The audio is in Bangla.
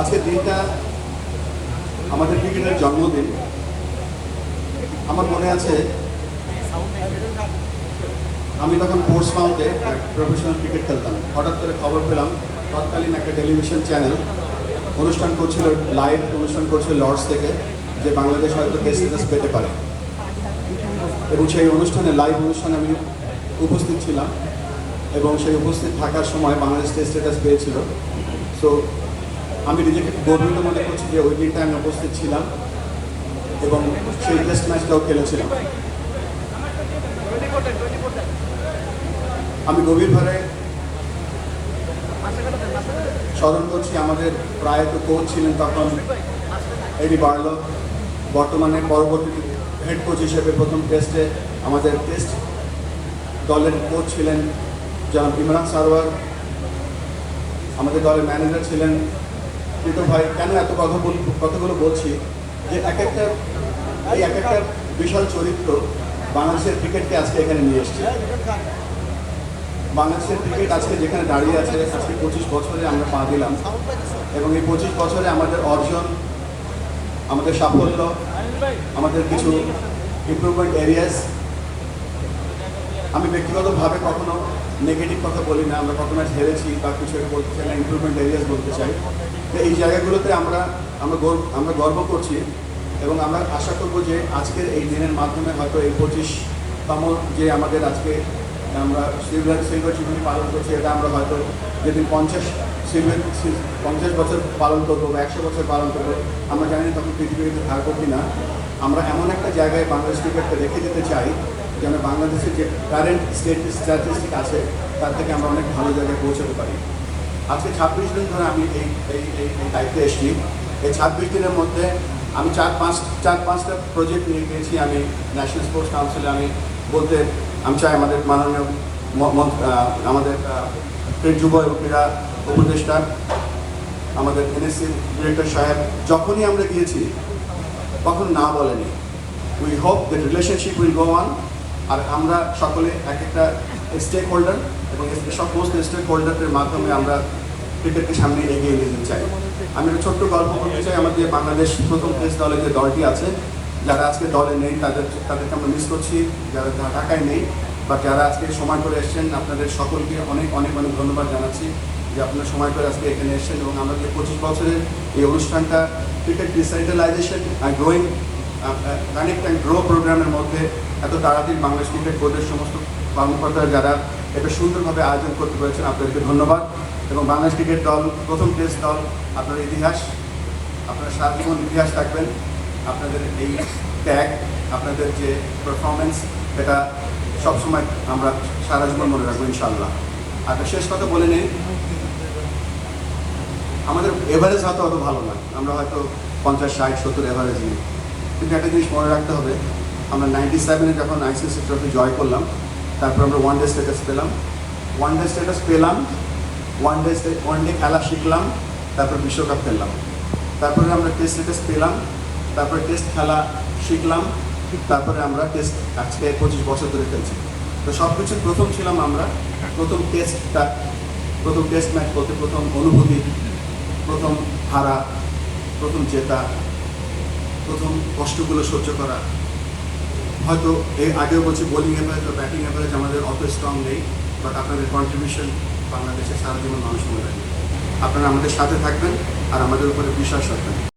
আজকের দিনটা আমাদের ক্রিকেটের জন্মদিন। আমার মনে আছে, আমি তখন পোর্টস মাউন্টে প্রফেশনাল ক্রিকেট খেলতাম। হঠাৎ করে খবর পেলাম, তৎকালীন একটা টেলিভিশন চ্যানেল অনুষ্ঠান করছিল লাইভ অনুষ্ঠান করছিল লর্ডস থেকে, যে বাংলাদেশ হয়তো টেস্ট স্ট্যাটাস পেতে পারে। এবং সেই অনুষ্ঠানে লাইভ অনুষ্ঠানে আমি উপস্থিত ছিলাম এবং সেই উপস্থিত থাকার সময় বাংলাদেশ টেস্ট স্ট্যাটাস পেয়েছিল। সো আমি নিজেকে গর্বিত মনে করছি যে ওই দিনটা আমি উপস্থিত ছিলাম এবং সেই টেস্ট ম্যাচটাও খেলেছিলাম। আমি গভীরভাবে স্মরণ করছি, আমাদের প্রায়ত কোচ ছিলেন তখন এডি বার্লো। বর্তমানে পরবর্তী হেড কোচ হিসেবে প্রথম টেস্টে আমাদের টেস্ট দলের কোচ ছিলেন যেমন ইমরান সারওয়ার আমাদের দলের ম্যানেজার ছিলেন কিন্তু ভাই, কেন এত কথা বল, কথাগুলো বলছি? যে এক একটা, এই এক একটা বিশাল চরিত্র বাংলাদেশের ক্রিকেটকে আজকে এখানে নিয়ে এসছে। বাংলাদেশের ক্রিকেট আজকে যেখানে দাঁড়িয়ে আছে, আজকে পঁচিশ বছরে আমরা পা দিলাম এবং এই পঁচিশ বছরে আমাদের অর্জন, আমাদের সাফল্য, আমাদের কিছু ইম্প্রুভমেন্ট এরিয়াস আমি ব্যক্তিগতভাবে কখনো নেগেটিভ কথা বলি না, আমরা কখনো হেরেছি বা কিছু বলতে চাই না ইমপ্রুভমেন্ট এরিয়াস বলতে চাই। এই জায়গাগুলোতে আমরা আমরা গর্ব আমরা গর্ব করছি এবং আমরা আশা করব যে আজকের এই দিনের মাধ্যমে হয়তো এই পঁচিশতম যে আমাদের আজকে আমরা সিলভার সিলভার জুবিলি পালন করছি, এটা আমরা হয়তো যেদিন পঞ্চাশ সিলভার পঞ্চাশ বছর পালন করব বা একশো বছর পালন করব, আমরা জানি তখন পৃথিবীতে থাকব কি না। আমরা এমন একটা জায়গায় বাংলাদেশ ক্রিকেটকে রেখে যেতে চাই, যেন বাংলাদেশের যে কারেন্ট স্টেট স্ট্যাটিস্টিক আছে, তার থেকে আমরা অনেক ভালো জায়গায় পৌঁছাতে পারি। আজকে ছাব্বিশ দিন ধরে আমি এই এই এই দায়িত্বে এসেছি। এই ছাব্বিশ দিনের মধ্যে আমি চার পাঁচ, চার পাঁচটা প্রজেক্ট নিয়ে গিয়েছি। আমি ন্যাশনাল স্পোর্টস কাউন্সিলে আমি বলতে, আমি চাই আমাদের মাননীয় আমাদের যুব এবং ক্রীড়া উপদেষ্টা, আমাদের এনএসসির ডিরেক্টর সাহেব, যখনই আমরা গিয়েছি, তখন না বলেনি। We hope the relationship will go on আর আমরা সকলে এক একটা স্টেক হোল্ডার এবং সমস্ত স্টেক হোল্ডারদের মাধ্যমে আমরা ক্রিকেটকে সামনে এগিয়ে নিয়ে যেতে চাই। আমি একটা ছোট্ট গল্প বলতে চাই, আমাদের বাংলাদেশ প্রথম টেস্ট দলে যে দলটি আছে, যারা আজকে দলে নেই, তাদের, তাদেরকে আমরা মিস করছি, যারা ঢাকায় নেই বা যারা আজকে সময় করে এসেছেন, আপনাদের সকলকে অনেক অনেক অনেক ধন্যবাদ জানাচ্ছি যে আপনারা সময় করে আজকে এখানে এসেছেন এবং আমরা যে পঁচিশ বছরের এই অনুষ্ঠানটা ক্রিকেট ডিসেন্ট্রালাইজেশন আর গ্রোয়িং কানেক্ট অ্যান্ড গ্রো প্রোগ্রামের মধ্যে এত তাড়াতাড়ি বাংলাদেশ ক্রিকেট বোর্ডের সমস্ত কর্মকর্তারা যারা এটা সুন্দরভাবে আয়োজন করতে পেরেছেন, আপনাদেরকে ধন্যবাদ। এবং বাংলাদেশ ক্রিকেট দল, প্রথম টেস্ট দল আপনার ইতিহাস, আপনার সারা জীবন ইতিহাস থাকবেন, আপনাদের এই ট্যাগ আপনাদের যে পারফরমেন্স এটা সবসময় আমরা সারা জীবন মনে রাখব ইনশাল্লাহ আর শেষ কথা বলে নেই, আমাদের এভারেজ হয়তো অত ভালো নয়, আমরা হয়তো পঞ্চাশ, ষাট, সত্তর এভারেজ নিই। কিন্তু একটা জিনিস মনে রাখতে হবে, আমরা নাইনটি সেভেনে যখন আইসিসি ট্রফি জয় করলাম, তারপর আমরা ওয়ান ডে স্ট্যাটাস পেলাম। ওয়ান ডে স্ট্যাটাস পেলাম ওয়ান ডে ওয়ান ডে খেলা শিখলাম, তারপর বিশ্বকাপ খেললাম। তারপরে আমরা টেস্ট টেস্ট পেলাম, তারপরে টেস্ট খেলা শিখলাম তারপরে আমরা টেস্ট আজকে পঁচিশ বছর ধরে খেলছি। তো সব কিছুর প্রথম ছিলাম আমরা, প্রথম টেস্টটা প্রথম টেস্ট ম্যাচ বলতে প্রথম অনুভূতি, প্রথম হারা, প্রথম জেতা, প্রথম কষ্টগুলো সহ্য করা। হয়তো এই আগেও বলছি বোলিং অ্যাভারেজ বা ব্যাটিং অ্যাভারেজ আমাদের অত স্ট্রং নেই বাট আপনাদের কন্ট্রিবিউশন বাংলাদেশের সারা জীবন মানুষ মনে রাখবে। আপনারা আমাদের সাথে থাকবেন আর আমাদের উপরে বিশ্বাস রাখবেন।